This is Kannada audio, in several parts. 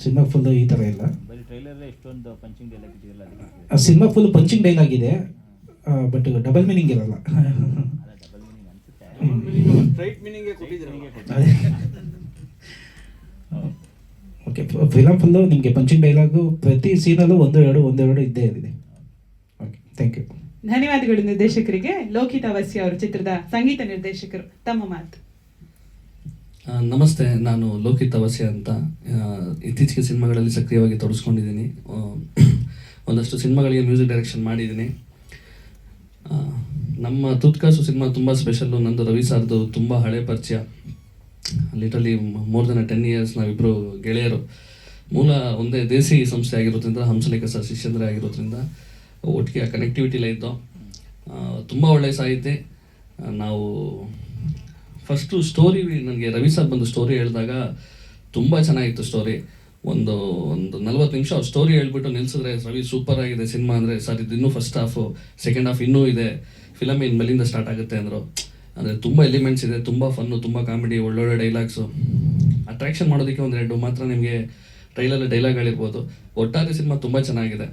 ಸಿನಿಮಾ ಫುಲ್ ಈ ಥರ ಇಲ್ಲ. ಸಿನಿಮಾ ಫುಲ್ ಪಂಚಿಂಗ್ ಡೈಲಾಗ್ ಇದೆ. ಬಟ್ ಡಬಲ್ ಮೀನಿಂಗ್ ಇರಲ್ಲ. ಓಕೆ ಫಿಲಮ್ ಫುಲ್ಲು ನಿಮಗೆ ಪಂಚಿಂಗ್ ಡೈಲಾಗು ಪ್ರತಿ ಸೀನಲ್ಲೂ ಒಂದು ಎರಡು ಒಂದು ಎರಡು ಇದ್ದೇ ಇದೆ ಓಕೆ ಥ್ಯಾಂಕ್ ಯು ಧನ್ಯವಾದಗಳು ನಿರ್ದೇಶಕರಿಗೆ. ಲೋಕಿತ ಅವಸ್ಯ ಅವರು ಚಿತ್ರದ ಸಂಗೀತ ನಿರ್ದೇಶಕರು. ತಮ್ಮ ಮಾತು. ನಮಸ್ತೆ ನಾನು ಲೋಕಿತ್ ಅವಸ್ಯ ಅಂತ ಇತ್ತೀಚೆಗೆ ಸಿನಿಮಾಗಳಲ್ಲಿ ಸಕ್ರಿಯವಾಗಿ ತೊಡಸ್ಕೊಂಡಿದ್ದೀನಿ. ಒಂದಷ್ಟು ಸಿನಿಮಾಗಳಿಗೆ ಮ್ಯೂಸಿಕ್ ಡೈರೆಕ್ಷನ್ ಮಾಡಿದ್ದೀನಿ. ನಮ್ಮ ತುತ್ಕಾಸು ಸಿನಿಮಾ ತುಂಬ ಸ್ಪೆಷಲ್ಲು. ನಂದು ರವಿ ಸರ್ದು ತುಂಬ ಹಳೆ ಪರಿಚಯ. Little more than ten years ನಾವಿಬ್ಬರು ಗೆಳೆಯರು. ಮೂಲ ಒಂದೇ ದೇಸಿ ಸಂಸ್ಥೆ ಆಗಿರೋದ್ರಿಂದ, ಹಂಸಲೇಖ ಸರ್ ಶಿಷ್ಯಂದ್ರೆ ಆಗಿರೋದ್ರಿಂದ ಒಟ್ಟಿಗೆ ಆ ಕನೆಕ್ಟಿವಿಟಿಲ್ಲ ಇದ್ದೋ. ತುಂಬ ಒಳ್ಳೆಯ ಸಾಹಿತ್ಯ. ನಾವು ಫಸ್ಟು ಸ್ಟೋರಿ ನನಗೆ ರವಿ ಸರ್ ಬಂದು ಸ್ಟೋರಿ ಹೇಳಿದಾಗ ತುಂಬ ಚೆನ್ನಾಗಿತ್ತು ಸ್ಟೋರಿ ಒಂದು ಒಂದು ನಲ್ವತ್ತು ನಿಮಿಷ ಸ್ಟೋರಿ ಹೇಳ್ಬಿಟ್ಟು ನಿಲ್ಸಿದ್ರೆ ರವಿ ಸೂಪರ್ ಆಗಿದೆ ಸಿನಿಮಾ ಅಂದರೆ. ಸರ್, ಇದು ಇನ್ನೂ ಫಸ್ಟ್ ಹಾಫು ಸೆಕೆಂಡ್ ಹಾಫ್ ಇನ್ನೂ ಇದೆ. ಫಿಲಮ್ ಇನ್ ಮೇಲಿಂದ ಸ್ಟಾರ್ಟ್ ಆಗುತ್ತೆ ಅಂದರು. ಅಂದರೆ ತುಂಬ ಎಲಿಮೆಂಟ್ಸ್ ಇದೆ, ತುಂಬ ಫನ್ನು ತುಂಬ ಕಾಮಿಡಿ ಒಳ್ಳೊಳ್ಳೆ ಡೈಲಾಗ್ಸು ಅಟ್ರಾಕ್ಷನ್ ಮಾಡೋದಕ್ಕೆ ಒಂದೆರಡು ಮಾತ್ರ ನಿಮಗೆ ಟ್ರೈಲಲ್ಲಿ ಡೈಲಾಗ್ಗಳಿರ್ಬೋದು ಒಟ್ಟಾರೆ ಸಿನಿಮಾ ತುಂಬ ಚೆನ್ನಾಗಿದೆ.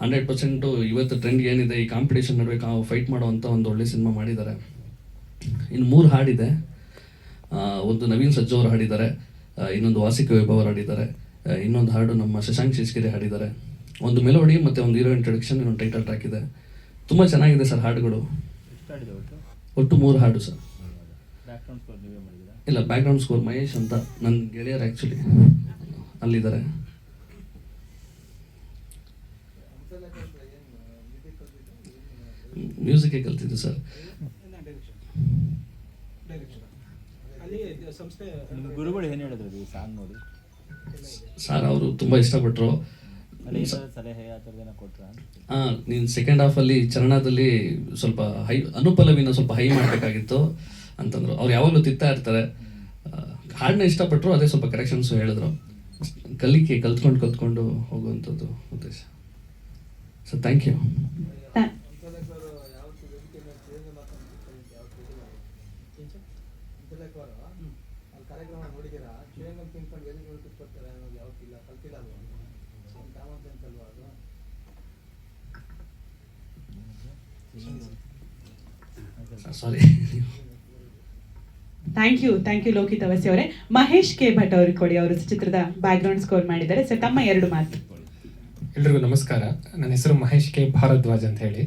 ಹಂಡ್ರೆಡ್ ಪರ್ಸೆಂಟು ಇವತ್ತು ಟ್ರೆಂಡ್ ಏನಿದೆ, ಈ ಕಾಂಪಿಟೇಷನ್ ನಡುವೆ ಫೈಟ್ ಮಾಡುವಂಥ ಒಂದು ಒಳ್ಳೆ ಸಿನಿಮಾ ಮಾಡಿದ್ದಾರೆ. ಇನ್ನು ಮೂರು ಹಾಡಿದೆ. ಒಂದು ನವೀನ್ ಸಜ್ಜು ಅವರು ಹಾಡಿದ್ದಾರೆ. ಇನ್ನೊಂದು ವಾಸಿಕ ವೈಭವ್ ಹಾಡಿದ್ದಾರೆ. ಇನ್ನೊಂದು ಹಾಡು ನಮ್ಮ ಶಶಾಂಕ್ ಶೇಷ್ಗಿರಿ ಹಾಡಿದ್ದಾರೆ. ಒಂದು ಮೆಲೋಡಿ ಮತ್ತು ಒಂದು ಹೀರೋ ಇಂಟ್ರೊಡಕ್ಷನ್ ಇನ್ನೊಂದು ಟೈಟಲ್ ಟ್ರ್ಯಾಕ್ ಇದೆ ತುಂಬ ಚೆನ್ನಾಗಿದೆ ಸರ್ ಹಾಡುಗಳು. ಒಟ್ಟು ಮೂರು ಹಾಡು ಸರ್. ಇಲ್ಲ ಬ್ಯಾಕ್ಗ್ರೌಂಡ್ ಸ್ಕೋರ್ ಮಹೇಶ್ ಅಂತ ನನ್ನ ಗೆಳೆಯರು ಆ್ಯಕ್ಚುಲಿ ಅಲ್ಲಿದ್ದಾರೆ. ಮ್ಯೂಸಿಕ್ ಕಲ್ತಿದ್ದು ಸರ್. ಗುರುಗಳು ಏನು ಹೇಳಿದ್ರು ಸಾಂಗ್ ನೋಡಿ? ಸರ್ ಅವರು ತುಂಬ ಇಷ್ಟಪಟ್ಟರು ಹಾಂ ನೀನು ಸೆಕೆಂಡ್ ಹಾಫಲ್ಲಿ ಚರಣದಲ್ಲಿ ಸ್ವಲ್ಪ ಹೈ ಅನುಪಲವಿನ ಸ್ವಲ್ಪ ಹೈ ಮಾಡಬೇಕಾಗಿತ್ತು ಅಂತಂದರು. ಅವ್ರು ಯಾವಾಗಲೂ ತಿತ್ತಾ ಇರ್ತಾರೆ. ಹಾಡನ್ನ ಇಷ್ಟಪಟ್ಟರು ಅದೇ ಸ್ವಲ್ಪ ಕರೆಕ್ಷನ್ಸು ಹೇಳಿದ್ರು. ಕಲಿಕೆ ಕಲ್ತ್ಕೊಂಡು ಕಲ್ತ್ಕೊಂಡು ಹೋಗುವಂಥದ್ದು ಉದ್ದೇಶ. ಸರ್ ಥ್ಯಾಂಕ್ ಯು ಕಲ್ತಿಲ್ಲ ಅದು sorry thank you thank you Lokith ಅವಸ್ಯ ಅವರೇ. ಮಹೇಶ್ ಕೆ ಭಟ್ ಅವ್ರಿಗೆ ಕೊಡಿ ಅವರು ಚಿತ್ರದ ಬ್ಯಾಕ್ಗ್ರೌಂಡ್ ಸ್ಕೋರ್ ಮಾಡಿದ್ದಾರೆ. ಸರ್ ತಮ್ಮ ಎರಡು ಮಾತು. ಎಲ್ರಿಗೂ ನಮಸ್ಕಾರ. ನನ್ನ ಹೆಸರು ಮಹೇಶ್ ಕೆ ಭಾರದ್ವಾಜ್ ಅಂತ ಹೇಳಿ.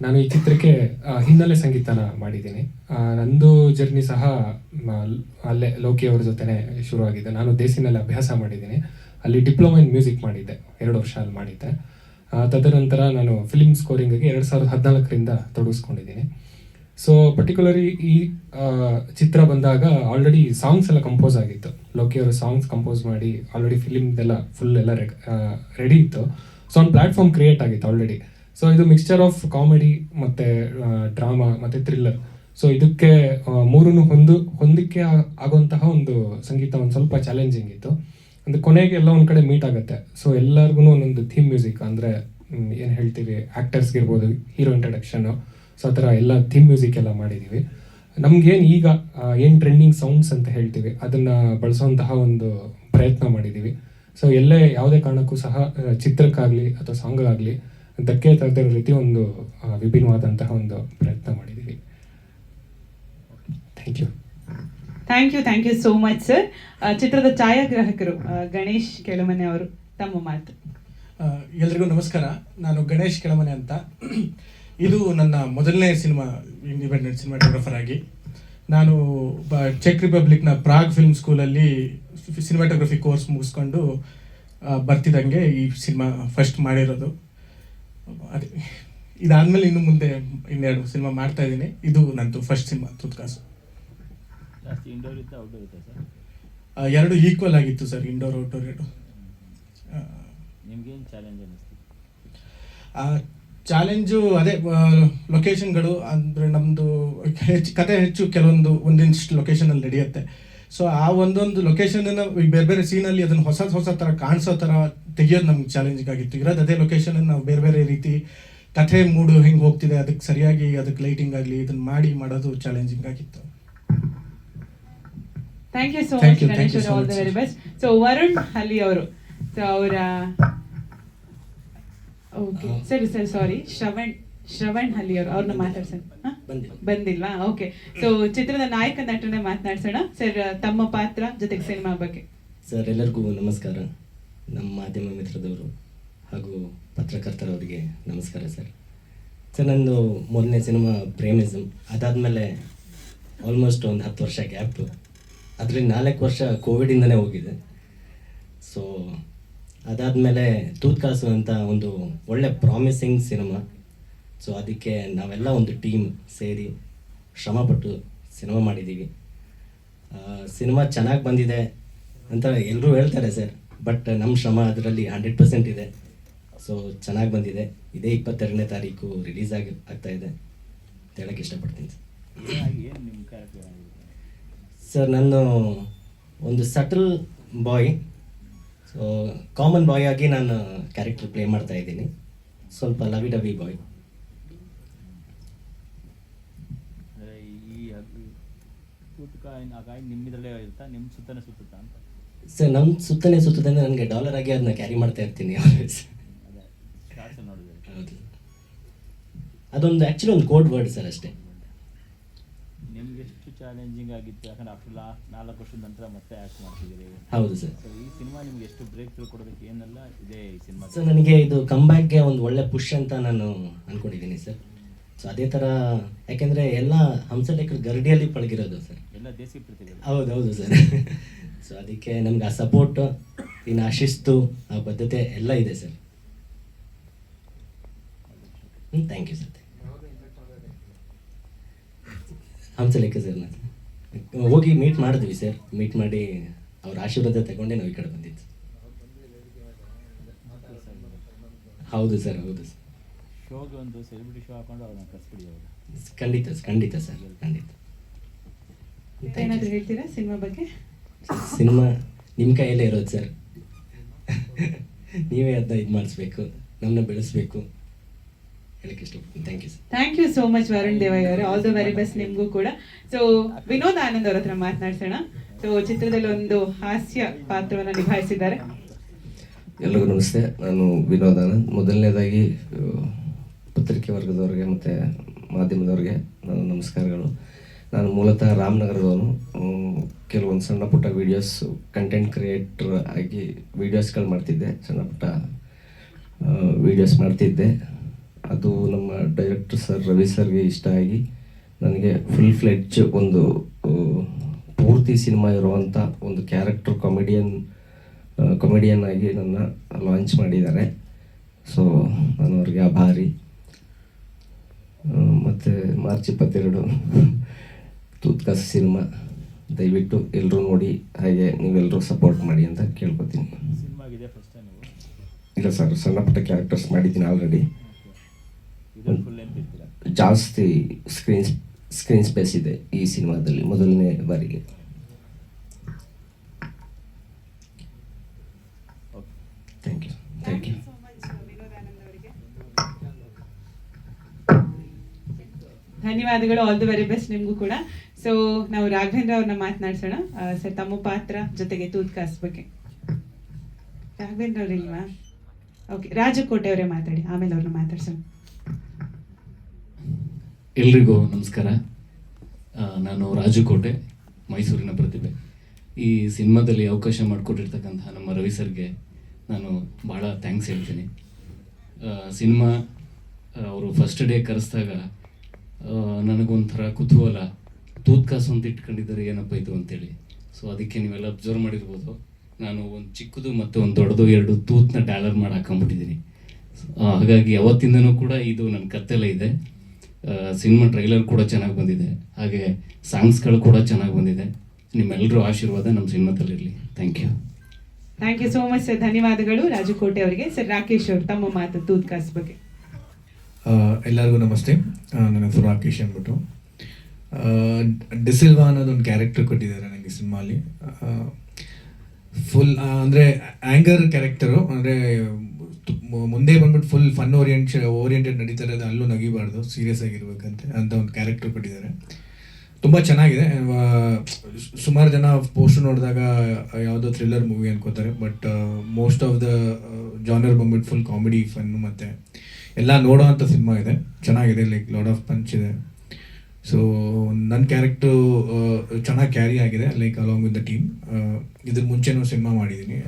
ನಾನು ಈ ಚಿತ್ರಕ್ಕೆ ಹಿನ್ನೆಲೆ ಸಂಗೀತನ ಮಾಡಿದ್ದೀನಿ. ಆ, ನಂದು ಜರ್ನಿ ಸಹ ಅಲ್ಲೇ ಲೋಕಿ ಅವ್ರ ಜೊತೆನೆ ಶುರುವಾಗಿದೆ. ನಾನು ದೇಸಿನಲ್ಲಿ ಅಭ್ಯಾಸ ಮಾಡಿದ್ದೀನಿ. ಅಲ್ಲಿ ಡಿಪ್ಲೊಮಾ ಇನ್ ಮ್ಯೂಸಿಕ್ ಮಾಡಿದ್ದೆ, ಎರಡು ವರ್ಷ ಅಲ್ಲಿ ಮಾಡಿದ್ದೆ. ತದನಂತರ ನಾನು ಫಿಲ್ಮ್ ಸ್ಕೋರಿಂಗ್ಗೆ ಎರಡು ಸಾವಿರದ ಹದಿನಾಲ್ಕರಿಂದ ತೊಡಗಿಸ್ಕೊಂಡಿದ್ದೀನಿ. ಸೊ ಪರ್ಟಿಕ್ಯುಲರಿ ಈ ಚಿತ್ರ ಬಂದಾಗ ಆಲ್ರೆಡಿ ಸಾಂಗ್ಸ್ ಎಲ್ಲ ಕಂಪೋಸ್ ಆಗಿತ್ತು. ಲೋಕಿ ಅವರು ಸಾಂಗ್ಸ್ ಕಂಪೋಸ್ ಮಾಡಿ ಆಲ್ರೆಡಿ ಫಿಲಿಮ್ದೆಲ್ಲ ಫುಲ್ ಎಲ್ಲ ರೆಡಿ ಇತ್ತು. ಸೊ ಒಂದು ಪ್ಲಾಟ್ಫಾರ್ಮ್ ಕ್ರಿಯೇಟ್ ಆಗಿತ್ತು ಆಲ್ರೆಡಿ ಸೊ ಇದು ಮಿಕ್ಸ್ಚರ್ ಆಫ್ ಕಾಮಿಡಿ ಮತ್ತೆ ಡ್ರಾಮಾ ಮತ್ತೆ ಥ್ರಿಲ್ಲರ್ ಸೊ ಇದಕ್ಕೆ ಮೂರನ್ನು ಹೊಂದು, ಹೊಂದಿಕೆ ಆಗುವಂತಹ ಒಂದು ಸಂಗೀತ ಒಂದು ಸ್ವಲ್ಪ ಚಾಲೆಂಜಿಂಗ್ ಇತ್ತು. ಅಂದ್ರೆ ಕೊನೆಗೆ ಎಲ್ಲ ಒಂದ್ ಕಡೆ ಮೀಟ್ ಆಗುತ್ತೆ. ಸೊ ಎಲ್ಲರಿಗೂ ಒಂದೊಂದು ಥೀಮ್ ಮ್ಯೂಸಿಕ್ ಅಂದ್ರೆ ಏನು ಹೇಳ್ತೀವಿ ಆ್ಯಕ್ಟರ್ಸ್ಗೆ ಇರ್ಬೋದು ಹೀರೋ ಇಂಟ್ರಡಕ್ಷನ್ ಸೊ ಆ ಥರ ಎಲ್ಲ ಥೀಮ್ ಮ್ಯೂಸಿಕ್ ಎಲ್ಲ ಮಾಡಿದ್ದೀವಿ ನಮ್ಗೇನು ಈಗ ಏನು ಟ್ರೆಂಡಿಂಗ್ ಸೌಂಡ್ಸ್ ಅಂತ ಹೇಳ್ತೀವಿ, ಅದನ್ನ ಬಳಸುವಂತಹ ಒಂದು ಪ್ರಯತ್ನ ಮಾಡಿದ್ದೀವಿ ಸೊ ಎಲ್ಲೇ ಯಾವುದೇ ಕಾರಣಕ್ಕೂ ಸಹ ಚಿತ್ರಕ್ಕಾಗಲಿ ಅಥವಾ ಸಾಂಗ್ಗಾಗಲಿ ಧಕ್ಕೆ ತರದಿರೋ ರೀತಿ ಒಂದು ವಿಭಿನ್ನವಾದಂತಹ ಒಂದು ಪ್ರಯತ್ನ ಮಾಡಿದ್ದೀವಿ thank you thank you thank you so much sir ಚಿತ್ರದ ಛಾಯಾಗ್ರಾಹಕರು ಗಣೇಶ್ ಕೆಳಮನೆ ಅವರು, ತಮ್ಮ ಮಾತು. ಎಲ್ರಿಗೂ ನಮಸ್ಕಾರ. ನಾನು ಗಣೇಶ್ ಕೆಳಮನೆ ಅಂತ. ಇದು ನನ್ನ ಮೊದಲನೇ ಸಿನಿಮಾ, ಇಂಡಿಪೆಂಡೆಂಟ್ ಸಿನಿಮಾಟೋಗ್ರಫರ್ ಆಗಿ. ನಾನು ಬ ಚೆಕ್ ರಿಪಬ್ಲಿಕ್ನ ಪ್ರಾಗ್ ಫಿಲ್ಮ್ ಸ್ಕೂಲಲ್ಲಿ ಸಿನಿಮಾಟೋಗ್ರಫಿ ಕೋರ್ಸ್ ಮುಗಿಸ್ಕೊಂಡು ಬರ್ತಿದ್ದಂಗೆ ಈ ಸಿನಿಮಾ ಫಸ್ಟ್ ಮಾಡಿರೋದು. ಅದೇ, ಇದಾದಮೇಲೆ ಇನ್ನು ಮುಂದೆ ಇನ್ನೆರಡು ಸಿನಿಮಾ ಮಾಡ್ತಾ ಇದ್ದೀನಿ. ಇದು ನಂದು ಫಸ್ಟ್ ಸಿನಿಮಾ ತುತ್ಕಾಸು ಜಾಸ್ತಿ ಇಂಡೋರ್ ಇತ್ತು ಔಟ್ಡೋರ್ ಇತ್ತು ಸರ್? ಎರಡು ಈಕ್ವಲ್ ಆಗಿತ್ತು ಸರ್ ಇಂಡೋರ್ ಔಟ್ಡೋರ್ ಎರಡು. ನಿಮ್ಗೇನು ಚಾಲೆಂಜ್ ಅನ್ನಿಸ್ತು? ಚಾಲೆಂಜು ಅದೇ ಲೊಕೇಶನ್ಗಳು ಅಂದರೆ ನಮ್ಮದು ಹೆಚ್ಚು ಕತೆ ಹೆಚ್ಚು ಕೆಲವೊಂದು ಒಂದಿಷ್ಟು ಲೊಕೇಶನಲ್ಲಿ ನಡೆಯುತ್ತೆ. ಸೊ ಆ ಒಂದೊಂದು ಲೊಕೇಶನನ್ನು ಬೇರೆ ಬೇರೆ ಸೀನಲ್ಲಿ ಅದನ್ನು ಹೊಸ ಹೊಸ ಥರ ಕಾಣಿಸೋ ಥರ ತೆಗಿಯೋದು ನಮ್ಗೆ ಚಾಲೆಂಜಿಂಗ್ ಆಗಿತ್ತು. ಇರೋದು ಅದೇ ಲೊಕೇಶನನ್ನು ನಾವು ಬೇರೆ ಬೇರೆ ರೀತಿ ಕಥೆ ಮೂಡು ಹೆಂಗೆ ಹೋಗ್ತಿದೆ ಅದಕ್ಕೆ ಸರಿಯಾಗಿ ಅದಕ್ಕೆ ಲೈಟಿಂಗ್ ಆಗಲಿ ಇದನ್ನು ಮಾಡಿ ಮಾಡೋದು ಚಾಲೆಂಜಿಂಗ್ ಆಗಿತ್ತು. Thank you so Thank much Ganesh ಅವರು all the very. Best so Varun ಅಲ್ಲಿ ಅವರು ಸೊ ಅವರ ಓಕೆ ಸರಿ ಸರ್ ಸಾರಿ ಶ್ರವಣ್ ಶ್ರವಣ್ ಹಲ್ಲಿ ಅವರು ಅವ್ರನ್ನ ಮಾತಾಡ್ಸೋಣ. ಬಂದಿಲ್ಲ. ಬಂದಿಲ್ವಾ ಓಕೆ ಸೊ ಚಿತ್ರದ ನಾಯಕ ನಟನೆ ಮಾತನಾಡ್ಸೋಣ. ಸರ್ ತಮ್ಮ ಪಾತ್ರ ಜೊತೆಗೆ ಸಿನಿಮಾ ಬಗ್ಗೆ. ಸರ್ ಎಲ್ಲರಿಗೂ ನಮಸ್ಕಾರ. ನಮ್ಮ ಮಾಧ್ಯಮ ಮಿತ್ರದವರು ಹಾಗೂ ಪತ್ರಕರ್ತರವರಿಗೆ ನಮಸ್ಕಾರ ಸರ್ ಸರ್ ನಂದು ಮೊದಲನೇ ಸಿನಿಮಾ ಪ್ರೇಮಿಸಮ್ ಅದಾದಮೇಲೆ ಆಲ್ಮೋಸ್ಟ್ ಒಂದು ಹತ್ತು ವರ್ಷ ಗ್ಯಾಪು ಅದರಲ್ಲಿ ನಾಲ್ಕು ವರ್ಷ ಕೋವಿಡಿಂದನೇ ಹೋಗಿದೆ. ಸೊ ಅದಾದಮೇಲೆ ತೂತ್ಕಾಸು ಅಂತ ಒಂದು ಒಳ್ಳೆ ಪ್ರಾಮಿಸಿಂಗ್ ಸಿನಿಮಾ ಸೊ ಅದಕ್ಕೆ ನಾವೆಲ್ಲ ಒಂದು ಟೀಮ್ ಸೇರಿ ಶ್ರಮಪಟ್ಟು ಸಿನಿಮಾ ಮಾಡಿದ್ದೀವಿ. ಸಿನಿಮಾ ಚೆನ್ನಾಗಿ ಬಂದಿದೆ ಅಂತ ಎಲ್ಲರೂ ಹೇಳ್ತಾರೆ ಸರ್. ಬಟ್ ನಮ್ಮ ಶ್ರಮ ಅದರಲ್ಲಿ ಹಂಡ್ರೆಡ್ ಪರ್ಸೆಂಟ್ ಇದೆ. ಸೊ ಚೆನ್ನಾಗಿ ಬಂದಿದೆ. ಇದೇ ಇಪ್ಪತ್ತೆರಡನೇ ತಾರೀಕು ರಿಲೀಸ್ ಆಗಿ, ಆಗ್ತಾ ಇದೆ. ಅಂತ ಹೇಳಕ್ಕೆ ಇಷ್ಟಪಡ್ತೀನಿ ಸರ್ ಏನು ನಿಮ್ಮ ಕ್ಯಾರೆಕ್ಟರ್ ಆಗಿದೆ ಸರ್ ನಾನು ಒಂದು subtle boy. So common boy ಆಗಿ ನಾನು ಕ್ಯಾರೆಕ್ಟರ್ ಪ್ಲೇ ಮಾಡ್ತಾ ಇದ್ದೀನಿ. ಸ್ವಲ್ಪ ಲವಿ ಡಬಿ ಬಾಯ್ ಈ ನಿಮ್ಮಿದ್ರಲ್ಲೇ ಇರುತ್ತಾ ನಿಮ್ಮ ಸುತ್ತನೇ ಸುತ್ತುತ್ತಾ ಅಂತ ಸರ್ ನಮ್ಮ ಸುತ್ತನೇ ಸುತ್ತದೆ ನನಗೆ ಡಾಲರ್ ಆಗಿ ಅದನ್ನ ಕ್ಯಾರಿ ಮಾಡ್ತಾ ಇರ್ತೀನಿ ನೋಡಿದ್ರೆ. ಹೌದು. ಅದೊಂದು ಆ್ಯಕ್ಚುಲಿ ಒಂದು ಕೋಡ್ ವರ್ಡ್ ಸರ್ ಅಷ್ಟೇ. ಚಾಲೆಂಜಿಂಗ್ ಆಗಿತ್ತು. ಯಾಕಂದ್ರೆ ಆಫ್ಟರ್ ಲಾ ನಾಲ್ಕು ವರ್ಷದ ನಂತರ ಮತ್ತೆ ಆಕ್ಟ್ ಮಾಡ್ತಿದ್ದೀರಿ. ಹೌದು ಸರ್. ಸೊ ಈ ಸಿನಿಮಾ ನಿಮ್ಗೆ ಎಷ್ಟು ಬ್ರೇಕ್ ಥ್ರೂ ಕೊಡೋದಕ್ಕೆ ಏನೆಲ್ಲ ಇದೆ ಈ ಸಿನಿಮಾ. ಸರ್ ನನಗೆ ಇದು ಕಮ್ಬ್ಯಾಕ್ಗೆ ಒಂದು ಒಳ್ಳೆ ಪುಷ್ ಅಂತ ನಾನು ಅನ್ಕೊಂಡಿದ್ದೀನಿ ಸರ್. ಸೊ ಅದೇ ಥರ ಯಾಕೆಂದರೆ ಎಲ್ಲ ಹಂಸಲೇಖರು ಗರಡಿಯಲ್ಲಿ ಪಳಗಿರೋದು ಸರ್. ಎಲ್ಲ ದೇಸಿ ಪ್ರತಿನಿಧಿ ಹೌದು ಹೌದು ಸರ್. ಸೊ ಅದಕ್ಕೆ ನಮ್ಗೆ ಆ ಸಪೋರ್ಟ್ ಇನ್ನು ಆ ಶಿಸ್ತು ಆ ಬದ್ಧತೆ ಎಲ್ಲ ಇದೆ ಸರ್. ಹ್ಞೂ thank you sir Hamsalekha sir ನಾನು ಹೋಗಿ ಮೀಟ್ ಮಾಡಿದ್ವಿ ಸರ್ ಮೀಟ್ ಮಾಡಿ ಅವ್ರ ಆಶೀರ್ವಾದ ತಗೊಂಡೆ ನಾವು ಈ ಕಡೆ ಬಂದಿದ್ದು. ಹೌದು ಸರ್ ಹೌದು ಸರ್ ಶೋಗೆ ಒಂದು ಸೆಲೆಬ್ರಿಟಿ ಶೋ ಹಾಕೊಂಡು ಅವ್ರನ್ನ ಕರ್ಸ್ಬಿಡಿ ಅವರು. ಖಂಡಿತ ಖಂಡಿತ ಸರ್ ಖಂಡಿತ. ಏನಾದರೂ ಹೇಳ್ತೀರಾ ಸಿನಿಮಾ ಬಗ್ಗೆ? ಸಿನಿಮಾ ನಿಮ್ಮ ಕೈಯಲ್ಲೇ ಇರೋದು ಸರ್ ನೀವೇ ಅದನ್ನ ಇದು ಮಾಡಿಸ್ಬೇಕು ನಮ್ಮನ್ನ ಬೆಳೆಸ್ಬೇಕು. ಹೇಳಕ್ಕೆ ಇಷ್ಟಪಡ್ತೀನಿ thank you sir thank you so much Varun Devaiah ಅವರೇ ಆಲ್ ದ ವೆರಿ ಬೆಸ್ಟ್ ನಿಮಗೂ ಕೂಡ. ಸೊ ವಿನೋದ್ ಆನಂದ್ ಅವ್ರ ಹತ್ರ ಮಾತನಾಡ್ಸೋಣ. ಸೊ ಚಿತ್ರದಲ್ಲಿ ಒಂದು ಹಾಸ್ಯ ಪಾತ್ರವನ್ನು ನಿಭಾಯಿಸಿದ್ದಾರೆ. ಎಲ್ಲರಿಗೂ ನಮಸ್ತೆ. ನಾನು ವಿನೋದ್ ಆನಂದ್. ಮೊದಲನೇದಾಗಿ ಪತ್ರಿಕೆ ವರ್ಗದವ್ರಿಗೆ ಮತ್ತು ಮಾಧ್ಯಮದವ್ರಿಗೆ ನಾನು ನಮಸ್ಕಾರಗಳು. ನಾನು ಮೂಲತಃ ರಾಮನಗರದವನು. ಕೆಲವೊಂದು ಸಣ್ಣ ಪುಟ್ಟ ವೀಡಿಯೋಸ್ ಕಂಟೆಂಟ್ ಕ್ರಿಯೇಟ್ರ್ ಆಗಿ ವೀಡಿಯೋಸ್ಗಳು ಮಾಡ್ತಿದ್ದೆ. ಸಣ್ಣ ಪುಟ್ಟ ವೀಡಿಯೋಸ್ ಮಾಡ್ತಿದ್ದೆ. ಅದು ನಮ್ಮ ಡೈರೆಕ್ಟರ್ ಸರ್ ರವಿ ಸರ್ಗೆ ಇಷ್ಟ ಆಗಿ ನನಗೆ ಫುಲ್ ಫ್ಲೆಡ್ಜ್ ಒಂದು ಪೂರ್ತಿ ಸಿನಿಮಾ ಇರುವಂಥ ಒಂದು ಕ್ಯಾರೆಕ್ಟರ್ ಕಾಮಿಡಿಯನ್ ಕಾಮಿಡಿಯನ್ ಆಗಿ ನನ್ನ ಲಾಂಚ್ ಮಾಡಿದ್ದಾರೆ. ಸೊ ನಾನು ಅವ್ರಿಗೆ ಆಭಾರಿ. ಮತ್ತು ಮಾರ್ಚ್ ಇಪ್ಪತ್ತೆರಡು ತೂತ್ಕಸ್ ಸಿನಿಮಾ ದಯವಿಟ್ಟು ಎಲ್ಲರೂ ನೋಡಿ ಹಾಗೆ ನೀವೆಲ್ಲರೂ ಸಪೋರ್ಟ್ ಮಾಡಿ ಅಂತ ಕೇಳ್ಕೊತೀನಿ. ಇಲ್ಲ ಸರ್ ಸಣ್ಣ ಪುಟ್ಟ ಕ್ಯಾರೆಕ್ಟರ್ಸ್ ಮಾಡಿದ್ದೀನಿ ಆಲ್ರೆಡಿ ಇದು ಫುಲ್ ಲೆಂತ್ ಇರ್ತೀರಾ ಜಾಸ್ತಿ ಸ್ಕ್ರೀನ್ ಸ್ಕ್ರೀನ್ ಸ್ಪೇಸ್ ಇದೆ ಈ ಸಿನಿಮಾದಲ್ಲಿ ಮೊದಲನೇ ಬಾರಿಗೆ. Okay thank you thank you ಧನ್ಯವಾದಗಳು. ಆಲ್ ದಿ ವೆರಿ ಬೆಸ್ಟ್ ನಿಮಗೂ ಕೂಡ. ಸೊ ನಾವು ರಾಘವೇಂದ್ರ ಅವ್ರನ್ನ ಮಾತನಾಡ್ಸೋಣ. ಸರ್ ತಮ್ಮ ಪಾತ್ರ ಜೊತೆಗೆ ತೂತ್ಕಾಸ್ ಬಗ್ಗೆ ರಾಘವೇಂದ್ರ ಅವ್ರಿಲ್ವಾ ಓಕೆ ರಾಜಕೋಟೆ ಅವರೇ ಮಾತಾಡಿ. ಆಮೇಲೆ ಅವ್ರನ್ನ ಮಾತಾಡ್ಸೋಣ. ಎಲ್ರಿಗೂ ನಮಸ್ಕಾರ. ನಾನು ರಾಜುಕೋಟೆ, ಮೈಸೂರಿನ ಪ್ರತಿಭೆ. ಈ ಸಿನಿಮಾದಲ್ಲಿ ಅವಕಾಶ ಮಾಡಿಕೊಟ್ಟಿರ್ತಕ್ಕಂಥ ನಮ್ಮ ರವಿ ಸರ್ಗೆ ನಾನು ಭಾಳ ಥ್ಯಾಂಕ್ಸ್ ಹೇಳ್ತೀನಿ. ಸಿನಿಮಾ ಅವರು ಫಸ್ಟ್ ಡೇ ಕರೆಸಿದಾಗ ನನಗೊಂಥರ ಕುತೂಹಲ ತೂತ್ಕಾಸು ಅಂತ ಇಟ್ಕೊಂಡಿದ್ದಾರೆ, ಏನಪ್ಪ ಇದು ಅಂತೇಳಿ. ಸೊ ಅದಕ್ಕೆ ನೀವೆಲ್ಲ ಅಬ್ಸರ್ವ್ ಮಾಡಿರ್ಬೋದು. ನಾನು ಒಂದು ಚಿಕ್ಕದು ಮತ್ತು ಒಂದು ದೊಡ್ಡದು ಎರಡು ತೂತ್ನ ಡಾಲರ್ ಮಾಡಿ ಹಾಕೊಂಡ್ಬಿಟ್ಟಿದ್ದೀನಿ. ಹಾಗಾಗಿ ಅವತ್ತಿಂದನೂ ಕೂಡ ಇದು ನನ್ನ ಕತ್ತೆಲ್ಲ ಇದೆ. ಸಿನಿಮಾ ಟ್ರೈಲರ್ ಕೂಡ ಚೆನ್ನಾಗಿ ಬಂದಿದೆ. ಹಾಗೆ ಸಾಂಗ್ಸ್ಗಳು ಕೂಡ ಚೆನ್ನಾಗಿ ಬಂದಿದೆ. ನಿಮ್ಮೆಲ್ಲರೂ ಆಶೀರ್ವಾದ ನಮ್ಮ ಸಿನಿಮಾದಲ್ಲಿರಲಿ thank you thank you so much sir ಧನ್ಯವಾದಗಳು. ರಾಜಕೋಟೆ ಅವರಿಗೆ. ಸರ್ ರಾಕೇಶ್ ಅವರು ತಮ್ಮ ಮಾತು ತೂತ್ಕಾಸ್ ಬಗ್ಗೆ. ಆ, ಎಲ್ಲರಿಗೂ ನಮಸ್ತೆ. ನನ್ನ ಹೆಸರು ರಾಕೇಶ್ ಅಂದ್ಬಿಟ್ಟು. ಡಿಸಿಲ್ವಾ ಅನ್ನೋದೊಂದು ಕ್ಯಾರೆಕ್ಟರ್ ಕೊಟ್ಟಿದ್ದಾರೆ ನನಗೆ ಸಿನಿಮಾಲಿ ಫುಲ್ ಅಂದರೆ ಆ್ಯಂಗರ್ ಕ್ಯಾರೆಕ್ಟರು ಅಂದರೆ ಮುಂದೆ ಬಂದ್ಬಿಟ್ಟು ಫುಲ್ ಫನ್ ಓರಿಯೆಂಟ್ ಓರಿಯೆಂಟೆಡ್ ನಡೀತಾ ಇರೋದು ಅಲ್ಲೂ ನಗಿಬಾರ್ದು ಸೀರಿಯಸ್ ಆಗಿರ್ಬೇಕಂತೆ, ಅಂತ ಒಂದು ಕ್ಯಾರೆಕ್ಟರ್ ಕೊಟ್ಟಿದ್ದಾರೆ. ತುಂಬ ಚೆನ್ನಾಗಿದೆ ಸುಮಾರು ಜನ ಪೋಸ್ಟರ್ ನೋಡಿದಾಗ ಯಾವುದೋ ಥ್ರಿಲ್ಲರ್ ಮೂವಿ ಅನ್ಕೋತಾರೆ but most of the genre ಬಂದ್ಬಿಟ್ಟು ಫುಲ್ ಕಾಮಿಡಿ ಫನ್ ಮತ್ತು ಎಲ್ಲ ನೋಡೋ ಅಂಥ ಸಿನಿಮಾ ಇದೆ. ಚೆನ್ನಾಗಿದೆ ಲೈಕ್ ಲಾಡ್ ಆಫ್ ಪಂಚ್ ಇದೆ. ಸೊ ನನ್ನ ಕ್ಯಾರೆಕ್ಟು ಚೆನ್ನಾಗಿ ಕ್ಯಾರಿ ಆಗಿದೆ like along with the team ಇದ್ರ ಮುಂಚೆನೂ ಸಿನಿಮಾ ಮಾಡಿದ್ದೀನಿ.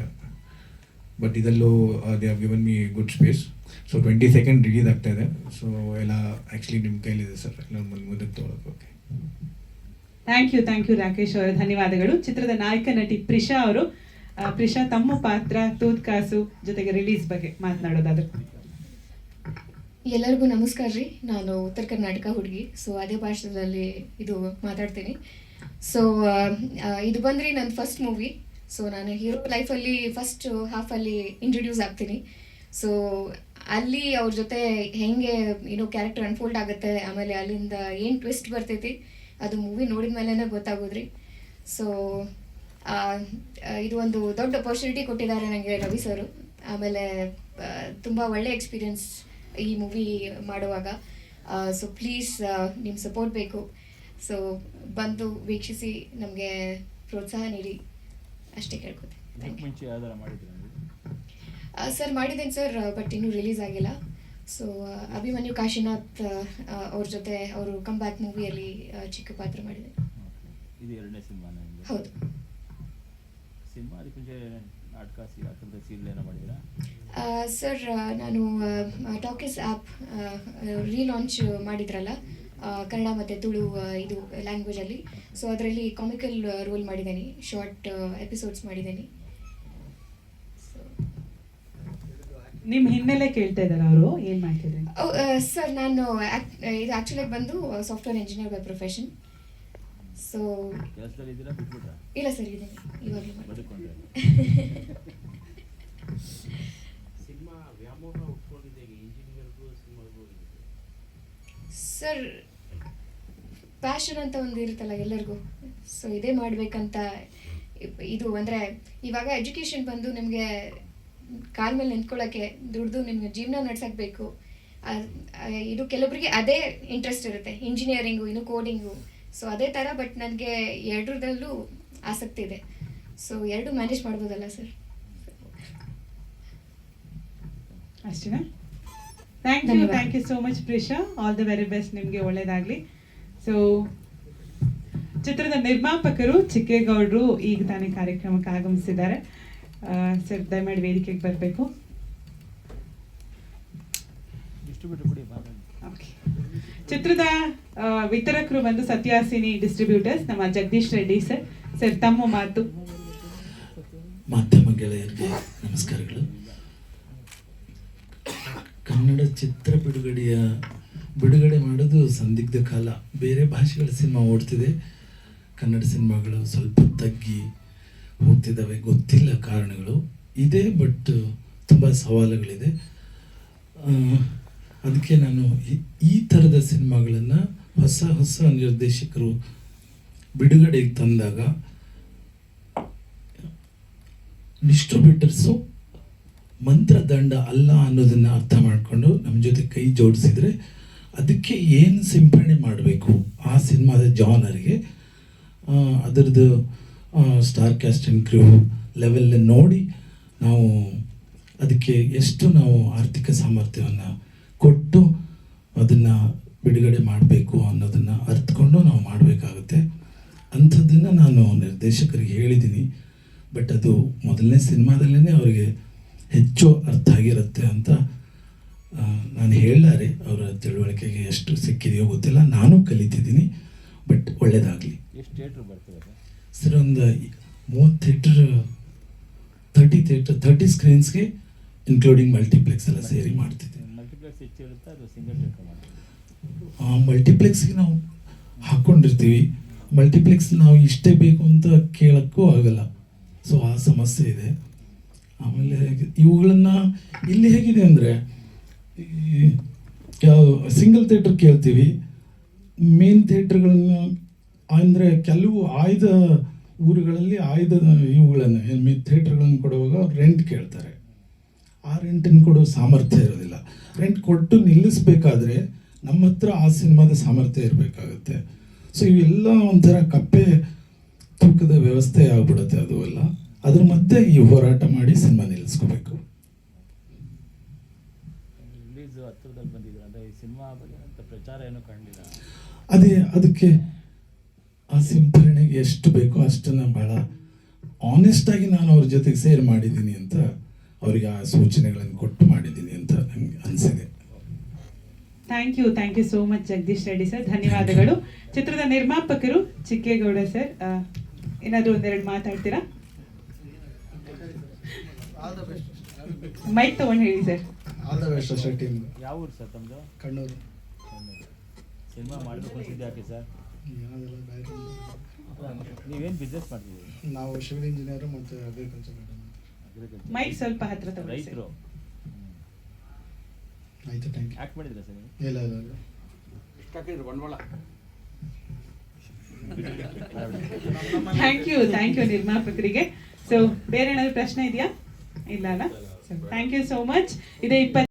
ಬಟ್ ಇದರಲ್ಲೂ they have given me good space so twenty second release ಆಗ್ತಾ ಇದೆ. ಸೊ ಎಲ್ಲ ಆ್ಯಕ್ಚುಲಿ ನಿಮ್ಮ ಕೈಲಿದೆ ಸರ್ ಎಲ್ಲ ಮುಂದೆ ಮುಂದಕ್ಕೆ ತೊಗೊಳಕ್ಕೆ thank you thank you Rakesh ಅವರ. ಧನ್ಯವಾದಗಳು. ಚಿತ್ರದ ನಾಯಕ ನಟಿ ಪ್ರಿಷಾ ಅವರು. ಪ್ರಿಷಾ ತಮ್ಮ ಪಾತ್ರ ತೂತ್ಕಾಸು ಜೊತೆಗೆ ರಿಲೀಸ್ ಬಗ್ಗೆ ಮಾತನಾಡೋದಾದ್ರೆ. ಎಲ್ಲರಿಗೂ ನಮಸ್ಕಾರ ರೀ. ನಾನು ಉತ್ತರ ಕರ್ನಾಟಕ ಹುಡುಗಿ. ಸೊ ಅದೇ ಭಾಷೆಯಲ್ಲಿ ಇದು ಮಾತಾಡ್ತೀನಿ. ಸೊ ಇದು ಬಂದ್ರಿ ನನ್ನ ಫಸ್ಟ್ ಮೂವಿ ಸೊ ನಾನು ಹೀರೋ ಲೈಫಲ್ಲಿ ಫಸ್ಟ್ ಹಾಫಲ್ಲಿ ಇಂಟ್ರೊಡ್ಯೂಸ್ ಆಗ್ತೀನಿ. ಸೊ ಅಲ್ಲಿ ಅವ್ರ ಜೊತೆ ಹೆಂಗೆ ಏನೋ ಕ್ಯಾರೆಕ್ಟರ್ ಅನ್ಫೋಲ್ಡ್ ಆಗುತ್ತೆ, ಆಮೇಲೆ ಅಲ್ಲಿಂದ ಏನು ಟ್ವಿಸ್ಟ್ ಬರ್ತೈತಿ, ಅದು ಮೂವಿ ನೋಡಿದ ಮೇಲೇ ಗೊತ್ತಾಗೋದ್ರಿ. ಸೊ ಇದು ಒಂದು ದೊಡ್ಡ ಅಪರ್ಚುನಿಟಿ ಕೊಟ್ಟಿದ್ದಾರೆ ನನಗೆ ರವಿ ಸರು. ಆಮೇಲೆ ತುಂಬ ಒಳ್ಳೆ ಎಕ್ಸ್ಪೀರಿಯನ್ಸ್ ಈ ಮೂವಿ ಮಾಡುವಾಗ. ಸೊ ಪ್ಲೀಸ್ ನಿಮ್ಮ ಸಪೋರ್ಟ್ ಬೇಕು. ಸೊ ಬಂದು ವೀಕ್ಷಿಸಿ, ನಮಗೆ ಪ್ರೋತ್ಸಾಹ ನೀಡಿ. ಅಷ್ಟೇ ಕೇಳ್ಕೊತೆ ಇದಕ್ಕೆ ಮುಂಚೆ ಯಾವ್ದಾರ ಮಾಡಿದ್ರೆ ಸರ್ ಮಾಡಿದ್ದೇನೆ ಸರ್ ಬಟ್ ಇನ್ನೂ ರಿಲೀಸ್ ಆಗಿಲ್ಲ. ಸೊ ಅಭಿಮನ್ಯು ಕಾಶಿನಾಥ್ ಅವ್ರ ಜೊತೆ ಅವರು ಕಮ್ ಬ್ಯಾಕ್ ಮೂವಿಯಲ್ಲಿ ಚಿಕ್ಕ ಪಾತ್ರ ಮಾಡಿದೆ ಇದು ಎರಡನೇ ಸಿನಿಮಾ ನಿಮ್ಮದು ಹೌದು. ಸಿನಿಮಾ ಅದಕ್ಕೆ ಮುಂಚೆ ನಾಟಕ ಸಿ ಆ ಥರದ ಸೀರಿಯಲ್ ಏನೋ ಮಾಡಿದ್ದೀರಾ ಸರ್ ನಾನು ಟಾಕೀಸ್ ಆ್ಯಪ್ ರೀಲಾಂಚ್ ಮಾಡಿದ್ರಲ್ಲ ಕನ್ನಡ ಮತ್ತು ತುಳು ಇದು ಲ್ಯಾಂಗ್ವೇಜಲ್ಲಿ ಸೊ ಅದರಲ್ಲಿ ಕಾಮಿಕಲ್ ರೋಲ್ ಮಾಡಿದ್ದೀನಿ. ಶಾರ್ಟ್ ಎಪಿಸೋಡ್ಸ್ ಮಾಡಿದ್ದೀನಿ. ನಿಮ್ಮ ಹಿನ್ನೆಲೆ ಕೇಳ್ತಾ ಇದ್ದಾರೆ ಅವರು? ಏನು ಮಾಡ್ತಿದ್ದಾರೆ ಸರ್ ನಾನು ಇದು ಆ್ಯಕ್ಚುಲಾಗಿ ಬಂದು software engineer by profession so ಇಲ್ಲ ಸರ್ ಇದ್ದೀನಿ. ಇವಾಗಲೂ ಸಿನಿಮಾ ವ್ಯಾಮೋಹ ಉಟ್ಕೊಂಡಿದೆ ಇಂಜಿನಿಯರ್ಗೂ ಸಿನಿಮಾಗೂ. ಸರ್ ಪ್ಯಾಷನ್ ಅಂತ ಒಂದು ಇರುತ್ತಲ್ಲ ಎಲ್ಲರಿಗೂ. ಸೊ ಇದೇ ಮಾಡಬೇಕಂತ ಇದು ಅಂದರೆ ಇವಾಗ ಎಜುಕೇಷನ್ ಬಂದು ನಿಮಗೆ ಕಾಲ ಮೇಲೆ ನಿಂತ್ಕೊಳ್ಳೋಕ್ಕೆ ದುಡ್ದು ನಿಮಗೆ ಜೀವನ ನಡ್ಸಕ್ಕೆ ಬೇಕು. ಆ, ಆ, ಇದು ಕೆಲವರಿಗೆ ಅದೇ ಇಂಟ್ರೆಸ್ಟ್ ಇರುತ್ತೆ ಇಂಜಿನಿಯರಿಂಗು ಇನ್ನು ಕೋಡಿಂಗು ಸೊ ಅದೇ ಥರ ಬಟ್ ನನಗೆ ಎರಡರದಲ್ಲೂ ಆಸಕ್ತಿ ಇದೆ. ಸೊ ಎರಡು ಮ್ಯಾನೇಜ್ ಮಾಡ್ಬೋದಲ್ಲ ಸರ್? ಅಷ್ಟೇನಾ? Thank you thank you so much Prisha all the very best ನಿಮಗೆ ಒಳ್ಳೇದಾಗಲಿ. ಸೊ ಚಿತ್ರದ ನಿರ್ಮಾಪಕರು ಚಿಕ್ಕೇಗೌಡರು ಈಗ ತಾನೇ ಕಾರ್ಯಕ್ರಮಕ್ಕೆ ಆಗಮಿಸಿದ್ದಾರೆ. ಸರ್ ದಯಮಾಡಿ ವೇದಿಕೆಗೆ ಬರಬೇಕು. ಡಿಸ್ಟ್ರಿಬ್ಯೂಟರ್ ಕೊಡಿ ಮಾತಾಡಿ ಚಿತ್ರದ ವಿತರಕರು ಬಂದು ಸತ್ಯಾಸಿನಿ ಡಿಸ್ಟ್ರಿಬ್ಯೂಟರ್ಸ್ ನಮ್ಮ ಜಗದೀಶ್ ರೆಡ್ಡಿ ಸರ್. ಸರ್ ತಮ್ಮ ಮಾತು. ಮಾಧ್ಯಮ ಗೆಳೆಯರಿಗೆ ನಮಸ್ಕಾರಗಳು. ಕನ್ನಡ ಚಿತ್ರ ಬಿಡುಗಡೆಯ, ಬಿಡುಗಡೆ ಮಾಡೋದು ಸಂದಿಗ್ಧ ಕಾಲ. ಬೇರೆ ಭಾಷೆಗಳ ಸಿನಿಮಾ ಓಡ್ತಿದೆ. ಕನ್ನಡ ಸಿನಿಮಾಗಳು ಸ್ವಲ್ಪ ತಗ್ಗಿ ಹೋಗ್ತಿದ್ದಾವೆ. ಗೊತ್ತಿಲ್ಲ ಕಾರಣಗಳು. ಇದೆ, ಬಟ್ ತುಂಬ ಸವಾಲುಗಳಿದೆ. ಅದಕ್ಕೆ ನಾನು ಈ- ಥರದ ಸಿನಿಮಾಗಳನ್ನು ಹೊಸ ಹೊಸ ನಿರ್ದೇಶಕರು ಬಿಡುಗಡೆಗೆ ತಂದಾಗ ಡಿಸ್ಟ್ರಿಬ್ಯೂಟರ್ಸು ಮಂತ್ರದಂಡ ಅಲ್ಲ ಅನ್ನೋದನ್ನು ಅರ್ಥ ಮಾಡಿಕೊಂಡು ನಮ್ಮ ಜೊತೆ ಕೈ ಜೋಡಿಸಿದರೆ ಅದಕ್ಕೆ ಏನು ಸಿಂಪಡಣೆ ಮಾಡಬೇಕು? ಆ ಸಿನಿಮಾದ ಜಾನರ್ಗೆ ಅದರದ್ದು star cast and crew level ನೋಡಿ ನಾವು ಅದಕ್ಕೆ ಎಷ್ಟು ನಾವು ಆರ್ಥಿಕ ಸಾಮರ್ಥ್ಯವನ್ನು ಕೊಟ್ಟು ಅದನ್ನು ಬಿಡುಗಡೆ ಮಾಡಬೇಕು ಅನ್ನೋದನ್ನು ಅರ್ಥಕೊಂಡು ನಾವು ಮಾಡಬೇಕಾಗುತ್ತೆ. ಅಂಥದ್ದನ್ನು ನಾನು ನಿರ್ದೇಶಕರಿಗೆ ಹೇಳಿದ್ದೀನಿ. ಬಟ್ ಅದು ಮೊದಲನೇ ಸಿನಿಮಾದಲ್ಲೇ ಅವರಿಗೆ ಹೆಚ್ಚು ಅರ್ಥ ಆಗಿರುತ್ತೆ ಅಂತ ನಾನು ಹೇಳಲಾರೆ. ಅವರ ತಿಳುವಳಿಕೆಗೆ ಎಷ್ಟು ಸಿಕ್ಕಿದೆಯೋ ಗೊತ್ತಿಲ್ಲ. ನಾನು ಕಲಿತಿದ್ದೀನಿ ಬಟ್ ಒಳ್ಳೆಯದಾಗಲಿ ಸರ್ ಒಂದು ಮೂವತ್ತು ಥಿಯೇಟ್ರ್ ತರ್ಟಿ ಥಿಯೇಟ್ರ್ ತರ್ಟಿ ಸ್ಕ್ರೀನ್ಸ್ಗೆ ಇನ್ಕ್ಲೂಡಿಂಗ್ ಮಲ್ಟಿಪ್ಲೆಕ್ಸ್ ಎಲ್ಲ ಸೇರಿ ಮಾಡ್ತಿದ್ದೆ. ಮಲ್ಟಿಪ್ಲೆಕ್ಸ್ ಹೆಚ್ಚು ಇರುತ್ತೆ ಅದು ಸಿಂಗಲ್ ಥಿಯೇಟ್ರ್ ಮಾಡ್ತೀವಿ ಆ ಮಲ್ಟಿಪ್ಲೆಕ್ಸ್ಗೆ ನಾವು ಹಾಕ್ಕೊಂಡಿರ್ತೀವಿ ಮಲ್ಟಿಪ್ಲೆಕ್ಸ್ ನಾವು ಇಷ್ಟೇ ಬೇಕು ಅಂತ ಕೇಳೋಕ್ಕೂ ಆಗಲ್ಲ. ಸೊ ಆ ಸಮಸ್ಯೆ ಇದೆ. ಆಮೇಲೆ ಇವುಗಳನ್ನು ಇಲ್ಲಿ ಹೇಗಿದೆ ಅಂದರೆ ಯಾವ ಸಿಂಗಲ್ ಥಿಯೇಟ್ರ್ ಕೇಳ್ತೀವಿ. ಮೇನ್ ಥಿಯೇಟ್ರ್ಗಳನ್ನ ಅಂದರೆ ಕೆಲವು ಆಯ್ದ ಊರುಗಳಲ್ಲಿ ಆಯ್ದ ಇವುಗಳನ್ನು ಥಿಯೇಟ್ರ್ಗಳನ್ನು ಕೊಡುವಾಗ ರೆಂಟ್ ಕೇಳ್ತಾರೆ. ಆ ರೆಂಟನ್ನು ಕೊಡೋ ಸಾಮರ್ಥ್ಯ ಇರೋದಿಲ್ಲ. ರೆಂಟ್ ಕೊಟ್ಟು ನಿಲ್ಲಿಸಬೇಕಾದ್ರೆ ನಮ್ಮ ಹತ್ರ ಆ ಸಿನಿಮಾದ ಸಾಮರ್ಥ್ಯ ಇರಬೇಕಾಗುತ್ತೆ. ಸೊ ಇವೆಲ್ಲ ಒಂಥರ ಕಪ್ಪೆ ತೂಕದ ವ್ಯವಸ್ಥೆ ಆಗ್ಬಿಡುತ್ತೆ, ಅದು ಎಲ್ಲ ಅದ್ರ ಮತ್ತೆ ಈ ಹೋರಾಟ ಮಾಡಿ ಸಿನಿಮಾ ನಿಲ್ಲಿಸ್ಕೋಬೇಕು. ರಿಲೀಸ್ ಹತ್ರದಲ್ಲಿ ಬಂದಿದ್ರು ಅಂದರೆ ಈ ಸಿನಿಮಾ ಬಗ್ಗೆ ಅಂತ ಪ್ರಚಾರ ಏನೂ ಕಾಣಲಿಲ್ಲ ಅದೇ ಅದಕ್ಕೆ ಆ ಸಿಂಪರಣೆಗೆ ಎಷ್ಟು ಬೇಕೋ ಅಷ್ಟನ್ನು ಭಾಳ ಆನೆಸ್ಟಾಗಿ ನಾನು ಅವ್ರ ಜೊತೆಗೆ ಸೇರ್ ಮಾಡಿದ್ದೀನಿ ಅಂತ ಅವರಿಗೆ ಆ ಸೂಚನೆಗಳನ್ನು ಕೊಟ್ಟು ಮಾಡಿದ್ದೀನಿ ಅಂತ ನನಗೆ ಅನಿಸಿದೆ. Thank you thank you so much Jagadish Reddy sir ಧನ್ಯವಾದಗಳು. ಚಿತ್ರದ ನಿರ್ಮಾಪಕರು ಚಿಕ್ಕೇಗೌಡ ಸರ್ ಏನಾದರೂ ಒಂದೆರಡು ಮಾತಾಡ್ತೀರಾ? ಮೈಕ್ ತಗೊಂಡು ಹೇಳಿ sir. All the best sir team ಯಾವ ಊರು ಸರ್ ತಮ್ಮದು ಕಣ್ಣೂರು. ಸಿನಿಮಾ ಮಾಡಬೇಕು ಯಾಕೆ ಸರ್? ಯಾವುದೆಲ್ಲ ನೀವೇನು ಬಿಸ್ನೆಸ್ ಮಾಡ್ತಿದ್ದೀರಿ? ನಾವು ಸಿವಿಲ್ ಇಂಜಿನಿಯರ್ ಮತ್ತು ಅಗ್ರಿಕಲ್ಚರ್. ಮೈಕ್ ಸ್ವಲ್ಪ ಹತ್ರ ತಗೊಳ್ಳಿ ಸರ್. ರೈತರು. ಆಯ್ತು ಥ್ಯಾಂಕ್ ಆ್ಯಕ್ಟ್ ಮಾಡಿದ್ರ ಸರ್ ನೀವು? ಇಲ್ಲ ಇಲ್ಲ ಇಲ್ಲ. ಬಂಡವಾಳ. ಥ್ಯಾಂಕ್ ಯು ಥ್ಯಾಂಕ್ ಯು ನಿರ್ಮಾಪಕರಿಗೆ. ಸೊ ಬೇರೆ ಏನಾದ್ರು ಪ್ರಶ್ನೆ ಇದೆಯಾ? ಇಲ್ಲ ಅಲ್ಲ? ಥ್ಯಾಂಕ್ ಯು ಸೋ ಮಚ್ ಇದೇ ಇಪ್ಪತ್ತು